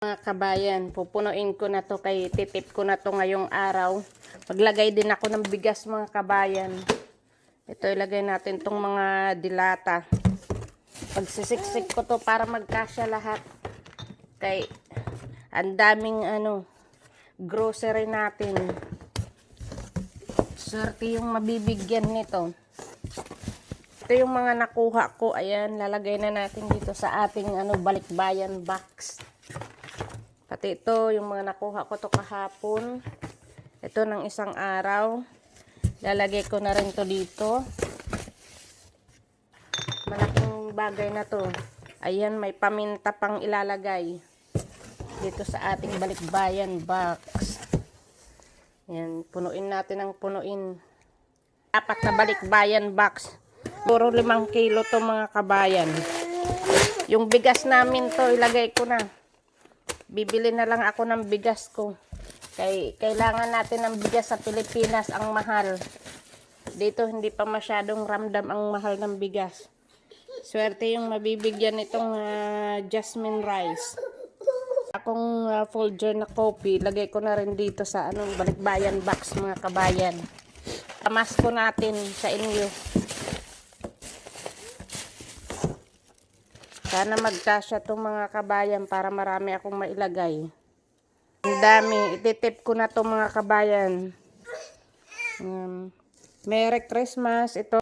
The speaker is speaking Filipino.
Mga kabayan, pupunuin ko na to kay titip ko na to ngayong araw. Maglagay din ako ng bigas mga kabayan. Ito ilagay natin tong mga dilata. Pagsisiksik ko to para magkasya lahat. Kay ang daming ano grocery natin. Swerte yung mabibigyan nito. Ito yung mga nakuha ko. Ayan, lalagay na natin dito sa ating ano balikbayan box. Pati ito, yung mga nakuha ko to kahapon. Ito ng isang araw. Lalagay ko na rin to dito. Malaking bagay na to. Ayan, may paminta pang ilalagay. Dito sa ating balikbayan box. Ayan, punuin natin ang punuin. Apat na balikbayan box. Puro limang kilo to mga kabayan. Yung bigas namin to, ilagay ko na bibili na lang ako ng bigas ko. Kay, kailangan natin ng bigas sa Pilipinas, ang mahal. Dito hindi pa masyadong ramdam ang mahal ng bigas. Swerte yung mabibigyan nitong ah, jasmine rice. Akong uh, folder na coffee, lagay ko na rin dito sa anong balikbayan box mga kabayan. Tamas ko natin sa inyo. Sana magkasya itong mga kabayan para marami akong mailagay. Ang dami. Ititip ko na itong mga kabayan. Um, Merry Christmas. Ito